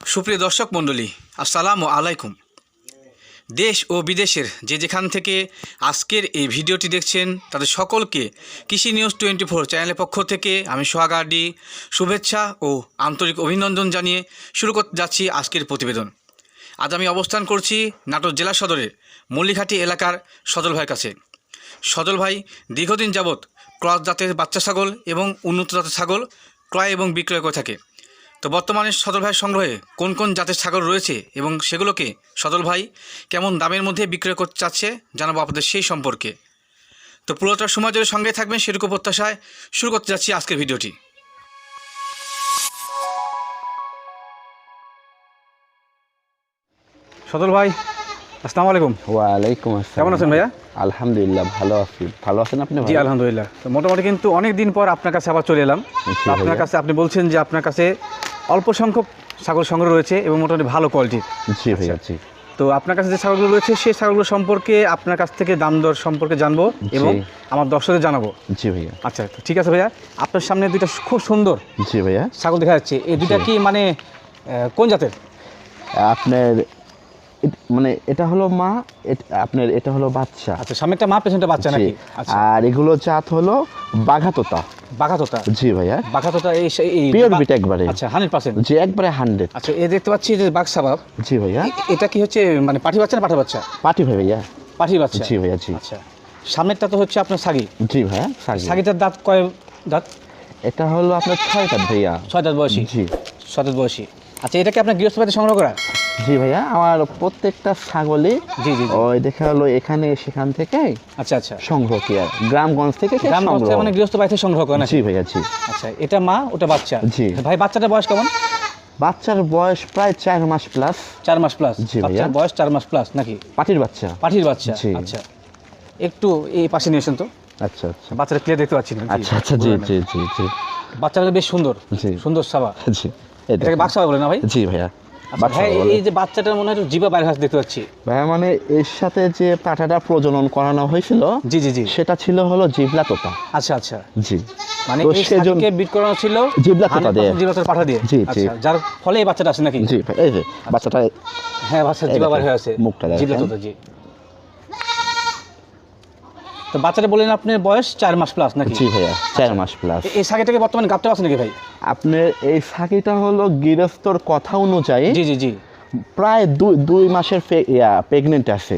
সুপ্রিয় দর্শক মণ্ডলী, আসসালামু আলাইকুম। দেশ ও বিদেশের যে যেখান থেকে আজকের এই ভিডিওটি দেখছেন, তাদের সকলকে কৃষি নিউজ টোয়েন্টি ফোর চ্যানেলের পক্ষ থেকে আমি সোহাগার্ডি শুভেচ্ছা ও আন্তরিক অভিনন্দন জানিয়ে শুরু করতে যাচ্ছি আজকের প্রতিবেদন। আজ আমি অবস্থান করছি নাটোর জেলা সদরের মল্লিঘাটি এলাকার সদল ভাইয়ের কাছে। সদল ভাই, দীর্ঘদিন যাবৎ ক্রস জাতের বাচ্চা ছাগল এবং উন্নত জাতের ছাগল ক্রয় এবং বিক্রয় করে থাকে। তো বর্তমানে সদল ভাইয়ের সংগ্রহে কোন কোন জাতের ছাগল রয়েছে এবং সেগুলোকে সদল ভাই কেমন দামের মধ্যে বিক্রয় করতে চাচ্ছে জানাব আপনাদের সেই সম্পর্কে। তো পুরোটা সময় ধরে সঙ্গে থাকবেন সেরকম প্রত্যাশায় শুরু করতে যাচ্ছি আজকের ভিডিওটি। সদল ভাই আসসালামু আলাইকুম। ওয়ালাইকুম আসসালাম। কেমন আছেন ভাইয়া? আলহামদুলিল্লাহ ভালো আছি। ভালো আছেন আপনি জি আলহামদুলিল্লাহ। তো মোটামুটি কিন্তু অনেক দিন পর আপনার কাছে আবার চলে এলাম। আপনার কাছে আপনি বলছেন যে আপনার কাছে অল্প সংখ্যক ছাগল সংগ্রহ রয়েছে এবং মোটামুটি ভালো কোয়ালিটির জি ভাই জি। তো আপনার কাছে যে ছাগলগুলো রয়েছে সেই ছাগলগুলো সম্পর্কে আপনার কাছ থেকে দাম দর সম্পর্কে জানব এবং আমার দর্শকদের জানাব। জি ভাইয়া। আচ্ছা ঠিক আছে ভাইয়া। আপনার সামনে দুইটা খুব সুন্দর জি ভাইয়া। ছাগল দেখা যাচ্ছে। এই দুইটা কি মানে কোন জাতের? আপনার মানে এটা হলো মা আপনার এটা হলো বাচ্চা। আচ্ছা সামনেটা মা পেছনটা বাচ্চা। নাকি? আচ্ছা। আর এগুলো জাত হলো বাঘাতোতা। বাঘাতোতা? জি ভাইয়া। বাঘাতোতা এই সেই- পিওর বিট একবারে। আচ্ছা জি একবারে হান্ড্রেড আচ্ছা এই দেখতে পাচ্ছি যে বাঘ সাবাব জি ভাইয়া। এটা কি হচ্ছে মানে বাচ্চা না পাঠা বাচ্চা? পাটি ভাই ভাইয়া। বাচ্চা। জি ভাইয়া জি। আচ্ছা সামনেরটা তো হচ্ছে আপনার সাগি। জি ভাইয়া সাগি। সাগিটার দাঁত কয় দাঁত? এটা হলো আপনার ছয় কাঠ ভাইয়া। ছয় দাঁত বয়সী। জি। ছয় দাঁত বয়সী। আচ্ছা এটা কি আপনার গৃহস্থবাদী সংগ্রহ করা? জি ভাইয়া আমার প্রত্যেকটা ছাগলে জি জি। ওই দেখা হলো এখানে সেখান থেকে আচ্ছা আচ্ছা। সংগ্রহ কি আর? গ্রামগঞ্জ থেকে গ্রামগঞ্জ থেকে সংগ্রহ। মানে গৃহস্থ বাড়ি থেকে সংগ্রহ করে না জি ভাইয়া জি। আচ্ছা এটা মা ওটা বাচ্চা? জি। ভাই বাচ্চাটার বয়স কেমন? বাচ্চার বয়স প্রায় চার মাস প্লাস চার মাস প্লাস জি ভাইয়া। বাচ্চার বয়স চার মাস প্লাস নাকি? পাটির বাচ্চা। পাঠির বাচ্চা আচ্ছা। একটু এই পাশে নিয়ে আসেন তো। আচ্ছা আচ্ছা। বাচ্চাটা ক্লিয়ার দেখতে পাচ্ছি না আচ্ছা আচ্ছা জি জি জি জি। বাচ্চাটা বেশ সুন্দর। জি। সুন্দর সাবা। জি। এটাকে। সাবা বলে না ভাই? জি ভাইয়া। ভাই এই যে বাচ্চাটার মনে হয় জিবা বাইরে হাস দেখতে পাচ্ছি। ভাইয়া মানে এর সাথে যে পাঠাটা প্রজনন করানো হয়েছিল জি জি জি। সেটা ছিল হলো জিবলা তোতা। আচ্ছা আচ্ছা। জি। মানে এই সেজন্য- বিট করানো ছিল জিবলা তোতা দিয়ে। জিবলাতর পাঠা দিয়ে। জি, জি। আচ্ছা যার ফলে এই বাচ্চাটা আসে নাকি? জি এই যে বাচ্চাটা হ্যাঁ বাচ্চা জিবা আছে। মুখটা জিবলা তোতা জি। তো বাচ্চাটা বললেন আপনার বয়স চার মাস প্লাস নাকি? জি ভাইয়া চার মাস প্লাস এই সাকিটাকে বর্তমানে গাপতে পারছে নাকি ভাই? আপনার এই সাকিটা হলো গৃহস্থর কথা অনুযায়ী জি জি জি। প্রায় দুই দুই মাসের প্রেগনেন্ট আছে।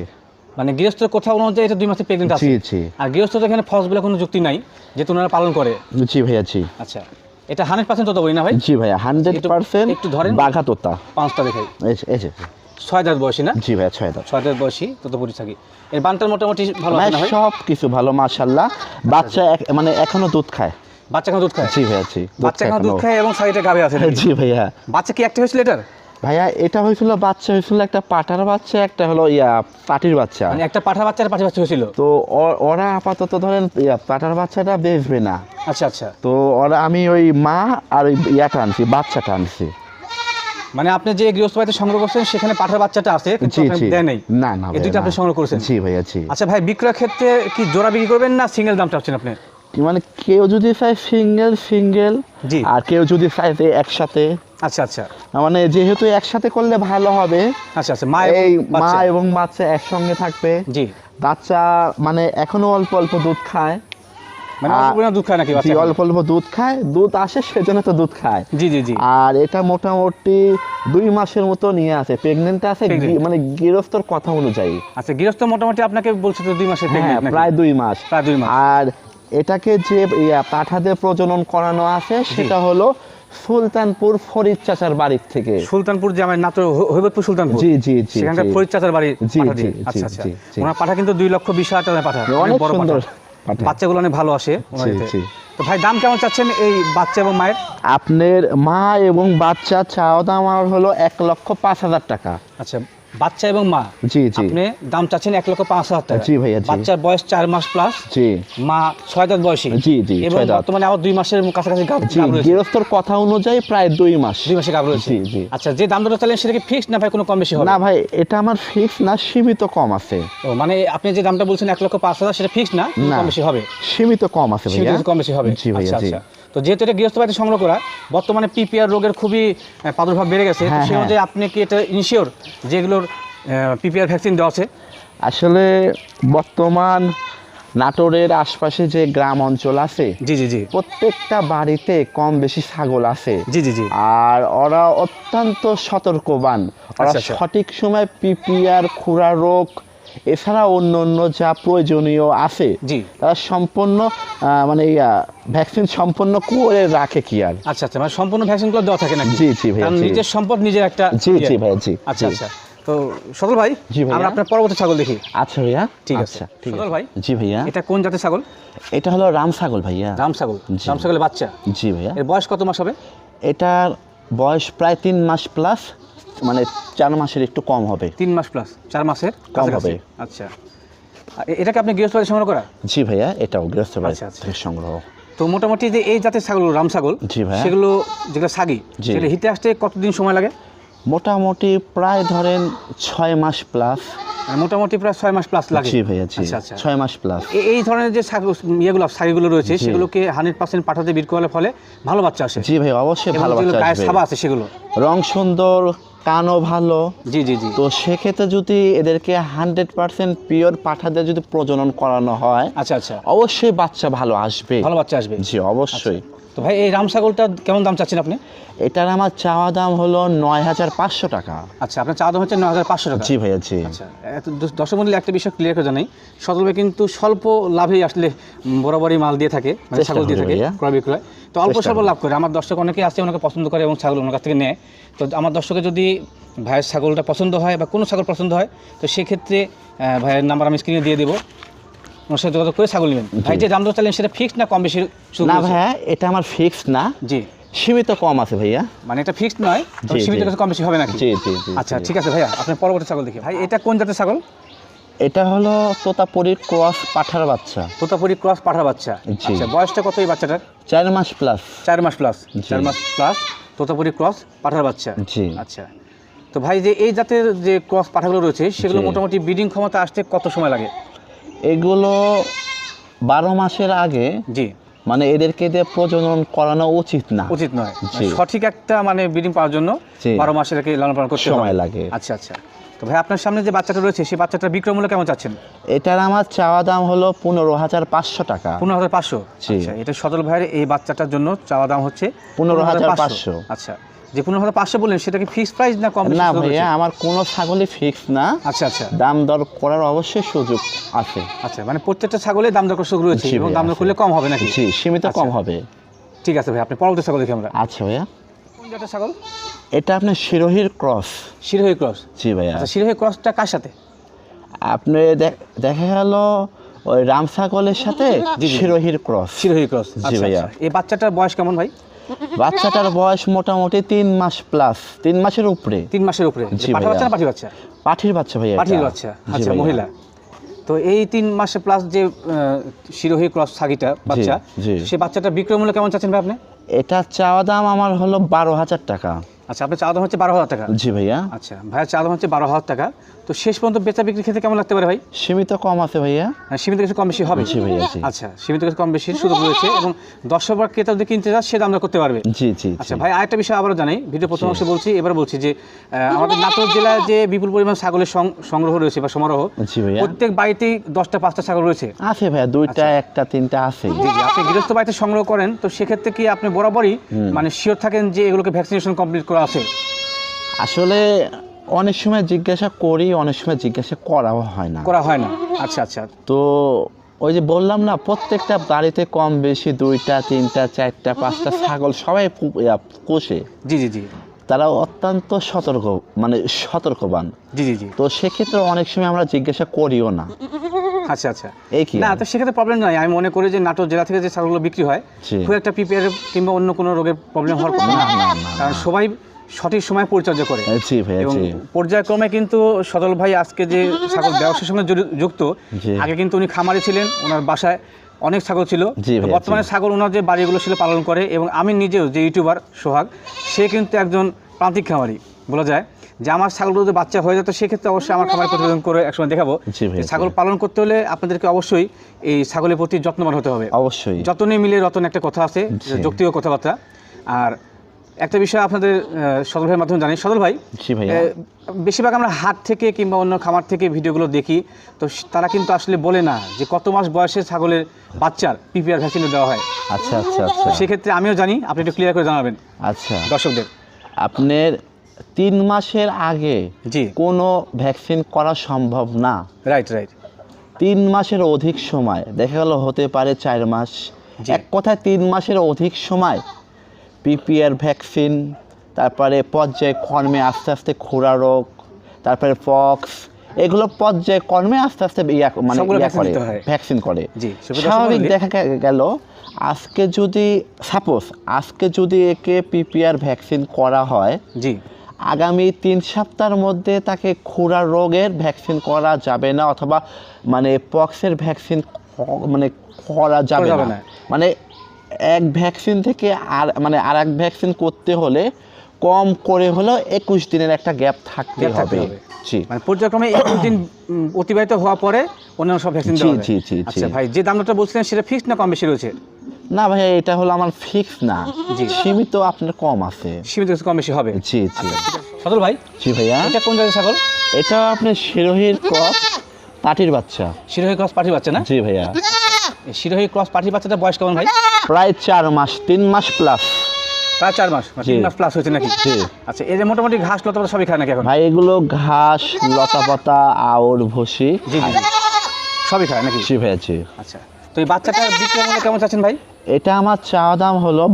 মানে গৃহস্থের কথা অনুযায়ী এটা দুই মাসের প্রেগনেন্ট আছে। জি জি। আর গৃহস্থ তো এখানে ফলস বলে কোনো যুক্তি নাই যেহেতু ওনারা পালন করে। জি ভাইয়া জি। আচ্ছা এটা হান্ড্রেড পার্সেন্ট তত বলি না ভাই? জি ভাইয়া হান্ড্রেড পার্সেন্ট একটু ধরেন। বাঘা তোতা পাঁচটা দেখাই। এই ছয় দাঁত বয়সী না? জি ভাইয়া ছয় দাঁত ছয় দাঁত বয়সী তত পরি থাকি। এর বানটার মোটামুটি ভালো সব কিছু ভালো মাশাল্লাহ বাচ্চা মানে এখনও দুধ খায়। বাচ্চা কেন দুধ খায়? জি ভাইয়া জি বাচ্চা খায় দুধ খায় এবং সাইডে গাবে আছে জি ভাইয়া। বাচ্চা কি একটা হয়েছিল এটার? ভাইয়া এটা হয়েছিল বাচ্চা হয়েছিল একটা পাটার বাচ্চা একটা হলো ইয়া পাটির বাচ্চা। মানে একটা পাঠা বাচ্চা আর পাঠি বাচ্চা হয়েছিল? তো ওরা আপাতত ধরেন ইয়া পাটার বাচ্চাটা বেচবে না। আচ্ছা আচ্ছা। তো ওরা আমি ওই মা আর ওই ইয়াটা আনছি বাচ্চাটা আনছি। মানে আপনি যে গৃহস্থ বাড়িতে সংগ্রহ করছেন সেখানে পাঠার বাচ্চাটা আছে দেয় নাই। না না এই আপনি সংগ্রহ করেছেন। জি ভাইয়া জি। আচ্ছা ভাই বিক্রয় ক্ষেত্রে কি জোড়া বিক্রি করবেন না সিঙ্গেল দাম চাচ্ছেন আপনি? মানে কেউ যদি চায় সিঙ্গেল সিঙ্গেল জি। আর কেউ যদি চায় একসাথে। আচ্ছা আচ্ছা। মানে যেহেতু একসাথে করলে ভালো হবে আচ্ছা আচ্ছা মা এই মা এবং বাচ্চা একসঙ্গে থাকবে। জি। বাচ্চা মানে এখনও অল্প অল্প দুধ খায় মানে অল্প আ- পরিমাণ দুধ খায় নাকি জি অল্প অল্প দুধ খায়। দুধ আসে সেজন্য তো দুধ খায়। জি জি জি। আর এটা মোটামুটি দুই মাসের মতো নিয়ে আছে। প্রেগনেন্ট আছে মানে গৃহস্থর কথা অনুযায়ী। আচ্ছা গৃহস্থ মোটামুটি আপনাকে বলছে তো দুই মাসের হ্যাঁ প্রায় দুই মাস। প্রায় দুই মাস। আর এটাকে যে ইয়া, প্রজনন করানো আছে সেটা হলো সুলতানপুর ফরিদ চাচার বাড়ির থেকে। সুলতানপুর যে আমার হৈ- হৈবতপুর সুলতানপুর? জি জি জি সেখানকার ফরিদ চাচার বাড়ি জি, পাঠা জি, আচ্ছা আচ্ছা। ওনার পাঠা কিন্তু দুই লক্ষ বিশ হাজার টাকার পাঠা। অনেক বড় সুন্দর। বাচ্চাগুলো অনেক ভালো আসে। তো ভাই দাম কেমন চাচ্ছেন এই বাচ্চা এবং মায়ের? আপনার মা এবং বাচ্চা চাওয়া দাম আমার হলো এক লক্ষ পাঁচ হাজার টাকা। আচ্ছা বাচ্চা এবং মা। জি জি। আপনি দাম চাচ্ছেন এক লক্ষ পাঁচ হাজার টাকা। জি ভাইয়া। বাচ্চার বয়স চার মাস প্লাস জি। মা ছয় দাঁত বয়সী। জি, জি, এবং বর্তমানে আবার দুই মাসের কাছাকাছি গাব জি গৃহস্থর কথা অনুযায়ী প্রায় দুই মাস। দুই মাসে গাব রয়েছে। জি, জি। আচ্ছা যে দাম দরটা চাইলেন সেটা কি ফিক্স না ভাই কোনো কম বেশি হবে? না ভাই এটা আমার ফিক্স না সীমিত কম আছে। ও, মানে আপনি যে দামটা বলছেন এক লক্ষ পাঁচ হাজার সেটা ফিক্স না? কম বেশি হবে? সীমিত কম আছে ভাইয়া। কিছু কম বেশি হবে। জি ভাইয়া আচ্ছা জি। আচ্ছা। তো যেহেতু এটা গৃহস্থ বাড়িতে সংগ্রহ করা বর্তমানে পিপিআর রোগের খুবই প্রাদুর্ভাব বেড়ে গেছে। হ্যাঁ, সে হ্যাঁ। অনুযায়ী আপনি কি এটা ইনশিওর যেগুলোর পিপিআর ভ্যাকসিন দেওয়া আছে? আসলে বর্তমান নাটোরের আশপাশে যে গ্রাম অঞ্চল আছে জি জি জি। প্রত্যেকটা বাড়িতে কম বেশি ছাগল আছে। জি জি জি। আর ওরা অত্যন্ত সতর্কবান। ওরা আচ্ছা, আচ্ছা। সঠিক সময় পিপিআর খুরা রোগ এছাড়া অন্য অন্য যা প্রয়োজনীয় আছে তারা সম্পূর্ণ মানে ভ্যাকসিন সম্পন্ন করে রাখে কি আর? আচ্ছা আচ্ছা মানে সম্পূর্ণ ভ্যাকসিনগুলো দেওয়া থাকে নাকি? জি জি কারণ নিজের সম্পদ নিজের একটা জি ইয়ে। জি ভাইয়া জি আচ্ছা আচ্ছা। তো সদল ভাই। আমরা আপনার পরবর্তী ছাগল দেখি। আচ্ছা ভাইয়া ঠিক আছে আচ্ছা ঠিক আছে। ভাই। জি ভাইয়া। এটা কোন জাতের ছাগল? এটা হলো রাম ছাগল ভাইয়া। রাম ছাগল রাম ছাগলের বাচ্চা। জি ভাইয়া। এর বয়স কত মাস হবে? এটার বয়স প্রায় তিন মাস প্লাস মানে চার মাসের একটু কম হবে। তিন মাস প্লাস চার মাসের কম হবে। আচ্ছা। এটাকে আপনি গৃহস্থ সংগ্রহ করা? জি ভাইয়া এটাও গৃহস্থ আচ্ছা, আচ্ছা। সংগ্রহ। তো মোটামুটি যে এই জাতের ছাগল রাম ছাগল জি ভাইয়া। সেগুলো যেগুলো সাগি সেগুলো হিতে আসতে কতদিন সময় লাগে? মোটামুটি প্রায় ধরেন ছয় মাস প্লাস মোটামুটি প্রায় ছয় মাস প্লাস লাগে? জি ভাইয়া জি। আচ্ছা ছয় মাস প্লাস এই ধরনের যে ইয়েগুলো ছাগলগুলো রয়েছে সেগুলোকে হান্ড্রেড পার্সেন্ট পাঠাতে বিট করার ফলে ভালো বাচ্চা আসে। জি ভাই অবশ্যই ভালো বাচ্চা সাবা আছে সেগুলো। রং সুন্দর কানও ভালো। জি জি জি। তো সেক্ষেত্রে যদি এদেরকে হান্ড্রেড পার্সেন্ট পিওর পাঠাতে যদি প্রজনন করানো হয় আচ্ছা আচ্ছা। অবশ্যই বাচ্চা ভালো আসবে। ভালো বাচ্চা আসবে। জি অবশ্যই। তো ভাই এই রাম ছাগলটা কেমন দাম চাচ্ছেন আপনি? এটার আমার চাওয়া দাম হলো নয় হাজার পাঁচশো টাকা। আচ্ছা আপনার চা দাম হচ্ছে নয় হাজার পাঁচশো টাকা। জি ভাইয়া জি। আচ্ছা দর্শক মন্ডলী একটা বিষয় ক্লিয়ার করে জানাই। ভাই কিন্তু স্বল্প লাভেই আসলে বরাবরই মাল দিয়ে থাকে মানে ছাগল দিয়ে থাকে ক্রয় বিক্রয় তো অল্প স্বল্প লাভ করে। আমার দর্শক অনেকে আছে ওনাকে পছন্দ করে এবং ছাগল ওনার কাছ থেকে নেয়। তো আমার দর্শকের যদি ভাইয়ের ছাগলটা পছন্দ হয় বা কোনো ছাগল পছন্দ হয় তো সেক্ষেত্রে ভাইয়ের নাম্বার আমি স্ক্রিনে দিয়ে দেবো। ওনার সাথে যোগাযোগ করে ছাগল নেবেন। ভাই যে দাম দর চাইলেন সেটা ফিক্সড না কম বেশি না ভাইয়া এটা আমার ফিক্স না। জি। সীমিত কম আছে ভাইয়া। মানে এটা ফিক্সড নয় সীমিত কম বেশি হবে নাকি? জি জি জি আচ্ছা ঠিক আছে ভাইয়া আপনার পরবর্তী ছাগল দেখি। ভাই এটা কোন জাতের ছাগল? এটা হলো তোতাপুরির ক্রস পাঠার বাচ্চা। তোতাপুরি ক্রস পাঠা বাচ্চা। আচ্ছা বয়সটা কত এই বাচ্চাটার? চার মাস প্লাস চার মাস প্লাস। চার মাস প্লাস তোতাপুরি ক্রস পাঠার বাচ্চা। জি। আচ্ছা। তো ভাই যে এই জাতের যে ক্রস পাঠাগুলো রয়েছে সেগুলো মোটামুটি ব্রিডিং ক্ষমতা আসতে কত সময় লাগে? এগুলো বারো মাসের আগে জি। মানে এদেরকে দিয়ে প্রজনন করানো উচিত না। উচিত নয়। সঠিক একটা মানে ব্রিডিং পাওয়ার জন্য। বারো মাসের আগে লালন পালন করতে সময় লাগে। আচ্ছা আচ্ছা। তো ভাই আপনার সামনে যে বাচ্চাটা রয়েছে সেই বাচ্চাটার বিক্রয় মূল্য কেমন চাচ্ছেন? এটার আমার চাওয়া দাম হলো পনেরো হাজার পাঁচশো টাকা। পনেরো হাজার পাঁচশো। আচ্ছা এটা সদল ভাইয়ের এই বাচ্চাটার জন্য চাওয়া দাম হচ্ছে 15,500 আচ্ছা যে পনেরো হাজার পাঁচশো বললেন সেটা কি ফিক্সড প্রাইস না কম না ভাইয়া আমার কোনো ছাগলই ফিক্স না। আচ্ছা আচ্ছা। দাম দর করার অবশ্যই সুযোগ আছে। আচ্ছা মানে প্রত্যেকটা ছাগলের দাম দর সুযোগ রয়েছে এবং দাম দর করলে কম হবে নাকি? সীমিত আচ্ছা। কম হবে। ঠিক আছে ভাই আপনি পরবর্তী ছাগল দেখি আমরা। আচ্ছা ভাইয়া। কোন জাতের ছাগল? এটা আপনার শিরোহির ক্রস। শিরোহী ক্রস? জি ভাইয়া। আচ্ছা শিরোহী ক্রসটা কার সাথে? আপনি দেখা গেল ওই রাম ছাগলের সাথে শিরোহির ক্রস। শিরোহী ক্রস। জি আচ্ছা ভাইয়া। আচ্ছা। এই বাচ্চাটার বয়স কেমন ভাই? বাচ্চাটার বয়স মোটামুটি তিন মাস প্লাস। তিন মাসের উপরে। তিন মাসের উপরে। পাঠা। বাচ্চা পাঠির বাচ্চা? ভাইয়া পাঠির বাচ্চা। আচ্ছা। মহিলা। তো এই তিন মাসে প্লাস যে শিরোহী ক্রস ছাগিটা বাচ্চা জি। সে বাচ্চাটা বিক্রয় মূল্য কেমন চাচ্ছেন ভাই আপনি? এটা চাওয়া দাম আমার হলো বারো হাজার টাকা। আচ্ছা আপনার দাম হচ্ছে বারো হাজার টাকা। জি ভাইয়া। আচ্ছা চাওয়া দাম হচ্ছে বারো হাজার টাকা। তো শেষ পর্যন্ত বেচা বিক্রি খেতে কেমন লাগতে পারে ভাই? সীমিত কম আছে ভাইয়া। হ্যাঁ, সীমিত কিছু কম বেশি হবে। জি ভাইয়া আচ্ছা সীমিত কিছু কম বেশি সুযোগ রয়েছে এবং দর্শক বা ক্রেতা যদি কিনতে চায় সে দামটা করতে পারবে। জি জি আচ্ছা ভাই আরেকটা বিষয় আবারও জানাই। ভিডিও প্রথম অংশে বলছি এবার বলছি যে আমাদের নাটোর জেলায় যে বিপুল পরিমাণ ছাগলের সংগ্রহ রয়েছে বা সমারোহ জি ভাইয়া। প্রত্যেক বাড়িতেই দশটা পাঁচটা ছাগল রয়েছে। আছে ভাইয়া দুইটা আচ্ছা। একটা তিনটা আছে। জি জি আপনি গৃহস্থ বাড়িতে সংগ্রহ করেন তো সেক্ষেত্রে কি আপনি বরাবরই মানে শিওর থাকেন যে এগুলোকে ভ্যাকসিনেশন কমপ্লিট করা আছে। আসলে অনেক সময় জিজ্ঞাসা করি অনেক সময় জিজ্ঞাসা করাও হয় না। করা হয় না। আচ্ছা আচ্ছা। তো ওই যে বললাম না প্রত্যেকটা বাড়িতে কম বেশি দুইটা তিনটা চারটা পাঁচটা ছাগল সবাই পোষে। জি জি জি। তারা অত্যন্ত সতর্ক মানে সতর্কবান। জি জি জি। তো সেক্ষেত্রে অনেক সময় আমরা জিজ্ঞাসা করিও না। আচ্ছা আচ্ছা। এই কি? না তো সেক্ষেত্রে প্রবলেম নয় আমি মনে করি যে নাটোর জেলা থেকে যে ছাগলগুলো বিক্রি হয় খুব একটা পিপিআর কিংবা অন্য কোনো রোগের প্রবলেম হওয়ার কথা না, কারণ সবাই সঠিক সময় পরিচর্যা করে। এবং পর্যায়ক্রমে কিন্তু সদল ভাই আজকে যে ছাগল ব্যবসার সঙ্গে যুক্ত আগে কিন্তু উনি খামারি ছিলেন ওনার বাসায় অনেক ছাগল ছিল। বর্তমানে ছাগল ওনার যে বাড়িগুলো ছিল পালন করে এবং আমি নিজেও যে ইউটিউবার সোহাগ সে কিন্তু একজন প্রান্তিক খামারি বলা যায়। যে আমার ছাগলগুলো যদি বাচ্চা হয়ে যেত সেক্ষেত্রে অবশ্যই আমার খামার প্রতিবেদন করে একসময় দেখাবো। ছাগল পালন করতে হলে আপনাদেরকে অবশ্যই এই ছাগলের প্রতি যত্নবান হতে হবে। অবশ্যই। যতনে মিলে রতন একটা কথা আছে। যৌক্তিক কথাবার্তা। আর একটা বিষয় আপনাদের সদর ভাইয়ের মাধ্যমে জানি সদর ভাই জি ভাইয়া। বেশিরভাগ আমরা হাট থেকে কিংবা অন্য খামার থেকে ভিডিওগুলো দেখি তো তারা কিন্তু আসলে বলে না যে কত মাস বয়সে ছাগলের বাচ্চার পিপিআর ভ্যাকসিন দেওয়া হয়। আচ্ছা আচ্ছা আচ্ছা। সেক্ষেত্রে আমিও জানি আপনি একটু ক্লিয়ার করে জানাবেন। আচ্ছা। দর্শকদের। আপনার তিন মাসের আগে জি। কোনো ভ্যাকসিন করা সম্ভব না। রাইট রাইট তিন মাসের অধিক সময় দেখা গেল হতে পারে চার মাস। এক কথায় তিন মাসের অধিক সময় পিপিআর ভ্যাকসিন তারপরে পর্যায়ে কর্মে আস্তে আস্তে খোরা রোগ তারপরে পক্স এগুলো পর্যায়ে কর্মে আস্তে আস্তে ইয়া মানে ইয়া করে ভ্যাকসিন করে। স্বাভাবিক দেখা গেল আজকে যদি সাপোজ আজকে যদি একে পিপিআর ভ্যাকসিন করা হয় জি। আগামী তিন সপ্তাহের মধ্যে তাকে খুরা রোগের ভ্যাকসিন করা যাবে না অথবা মানে পক্সের ভ্যাকসিন মানে করা যাবে না। মানে এক ভ্যাকসিন থেকে আর মানে আর এক ভ্যাকসিন করতে হলে কম করে হলেও একুশ দিনের একটা গ্যাপ থাকতে হবে। মানে পর্যায়ক্রমে একুশ দিন অতিবাহিত হওয়ার পরে অন্যান্য সব ভ্যাকসিন জি, জি, জি, আচ্ছা ভাই যে দামটা বলছিলেন সেটা ফিক্সড না কম বেশি রয়েছে? না ভাই এটা হলো আমার ফিক্স না। জি। সীমিত আপনার কম আছে। সীমিত কম বেশি হবে? জি জি। সদল ভাই জি ভাইয়া। এটা কোন জায়গায় ছাগল? এটা আপনার শিরোহির ক্রস পাটির বাচ্চা। শিরোহী ক্রস পাঠি বাচ্চা না? জি ভাইয়া। শিরোহী ক্রস পাঠি বাচ্চাটা বয়স কেমন ভাই? প্রায় চার মাস তিন মাস প্লাস প্রায় চার মাস মানে তিন মাস প্লাস হয়েছে নাকি? আচ্ছা এই যে মোটামুটি ঘাস লতা পাতা সবই খায় নাকি এখন? ভাই এগুলো ঘাস লতা পাতা আউর ভুসি। জি জি। সবই খায় নাকি? জি ভাই জি। আচ্ছা তো এই বাচ্চাটা বিক্রয় মূল্য কেমন চাচ্ছেন ভাই? এটা আমার চাওয়া দাম হলো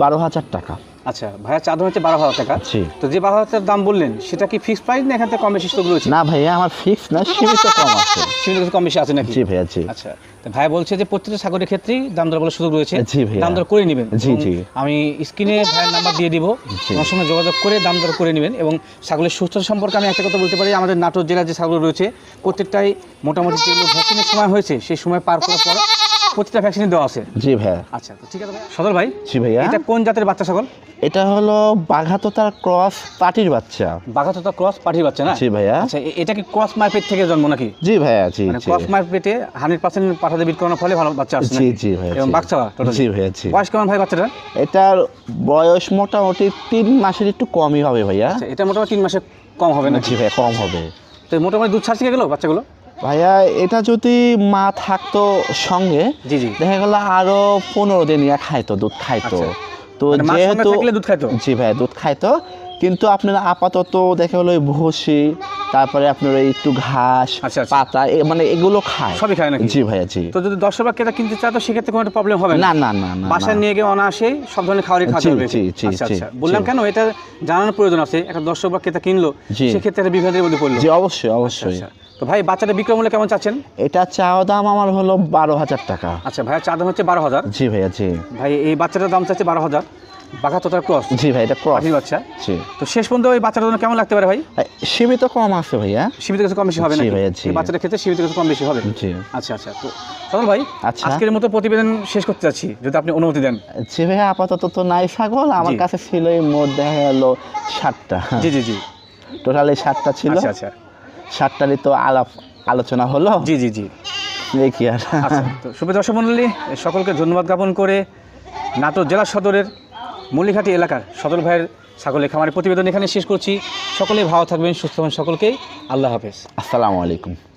বারো হাজার টাকা। আচ্ছা ভাইয়া চাদর হচ্ছে বারো হাজার টাকা। তো যে বারো হাজার দাম বললেন সেটা কি ফিক্স প্রাইস না এখান থেকে কম বেশি সুযোগ রয়েছে? না ভাইয়া আমার ফিক্স না সীমিত কম আছে। সীমিত কিছু কম বেশি আছে নাকি? জি ভাইয়া জি। আচ্ছা তো ভাই বলছে যে প্রত্যেকটা ছাগলের ক্ষেত্রেই দাম দর বলার সুযোগ রয়েছে। জি ভাইয়া। দাম দর করে নেবেন। জি, জি। আমি স্ক্রিনে ভাইয়ের নাম্বার দিয়ে দিব। আমার সঙ্গে যোগাযোগ করে দাম দর করে নেবেন এবং ছাগলের সুস্থ সম্পর্কে আমি একটা কথা বলতে পারি। আমাদের নাটোর জেলার যে ছাগল রয়েছে প্রত্যেকটাই মোটামুটি যেগুলো ভ্যাকসিনের সময় হয়েছে সেই সময় পার করার পর প্রত্যেকটা ভ্যাকসিন দেওয়া আছে। জি ভাইয়া। আচ্ছা তো ঠিক আছে ভাই। সদর ভাই জি ভাইয়া। এটা কোন জাতের বাচ্চা ছাগল? এটা হলো বাঘাততার ক্রস পাটির বাচ্চা। বাঘাততা ক্রস পাঠির বাচ্চা না? জি ভাইয়া। আচ্ছা এটা কি ক্রস মারপেট থেকে জন্ম নাকি? জি ভাইয়া জি মানে ক্রস হান্ড্রেড পার্সেন্ট পাঠাতে বিট করানোর ফলে ভালো বাচ্চা আসছে জি জি ভাইয়া এবং বাচ্চা? জি ভাইয়া জি। বয়স কেমন ভাই বাচ্চাটা এটার বয়স মোটামুটি তিন মাসের একটু কমই হবে ভাইয়া। আচ্ছা এটা মোটামুটি তিন মাসে কম হবে না জি ভাইয়া কম হবে। তো মোটামুটি দুধ ছাড়ছে গেলো বাচ্চাগুলো? ভাইয়া এটা যদি মা থাকতো সঙ্গে জি জি দেখা গেল আরও পনেরো দিন ইয়া খাইতো দুধ খাইতো আচ্ছা। তো মানে যেহেতু দুধ খাইতো? জি ভাই দুধ খাইতো কিন্তু আপনার আপাতত দেখা হলো ভুসি তারপরে আপনার ওই একটু ঘাস আচ্ছা, আচ্ছা। পাতা মানে এগুলো খায়। সবই খায় নাকি? জি ভাইয়া জি। তো যদি দশ ক্রেতা কিনতে চায় তো সেক্ষেত্রে কোনো একটা প্রবলেম হবে না? না না না বাসায় নিয়ে গিয়ে অনায়াসেই সব ধরনের খাবারই খাওয়া জি, যাবে। জি, জি, আচ্ছা জি, বললাম কেন? এটা জানানোর প্রয়োজন আছে। একটা দর্শক বা ক্রেতা কিনলো। সেক্ষেত্রে একটা বিভ্রান্তির মধ্যে পড়ল। জি অবশ্যই অবশ্যই। তো ভাই বাচ্চাটা বিক্রয় মূল্য কেমন চাচ্ছেন? এটা চাওয়া দাম আমার হলো বারো হাজার টাকা। আচ্ছা ভাইয়া চা দাম হচ্ছে বারো হাজার। জি ভাইয়া জি। ভাই এই বাচ্চাটার দাম চাচ্ছে বারো হাজার। বাঘা তোতার ক্রস? জি ভাই এটা ক্রস। বাচ্চা জি। তো শেষ পর্যন্ত ওই বাচ্চাটার জন্য কেমন লাগতে পারে ভাই? সীমিত কম আছে ভাইয়া। সীমিত কিছু কম বেশি হবে জি ভাইয়া, জি। এই বাচ্চাটার ক্ষেত্রে সীমিত কিছু কম বেশি হবে? জি। আচ্ছা আচ্ছা তো সদল ভাই আচ্ছা। আজকের মতো প্রতিবেদন শেষ করতে যাচ্ছি যদি আপনি অনুমতি দেন। জি ভাইয়া আপাতত তো নাই ছাগল আমার কাছে ছিল এই মোট দেখা গেল ষাটটা জি জি জি। টোটালি ষাটটা ছিল। আচ্ছা আচ্ছা। ষাটটারই তো আলাপ আলোচনা হলো। জি জি জি। এই কি আর। আচ্ছা তো শুভ দর্শক মণ্ডলী সকলকে ধন্যবাদ জ্ঞাপন করে নাটোর জেলা সদরের মল্লিঘাটি এলাকার সদর ভাইয়ের ছাগলের খামারের প্রতিবেদন এখানে শেষ করছি। সকলে ভালো থাকবেন, সুস্থ থাকবেন সকলকেই। আল্লাহ হাফেজ। আসসালামু আলাইকুম।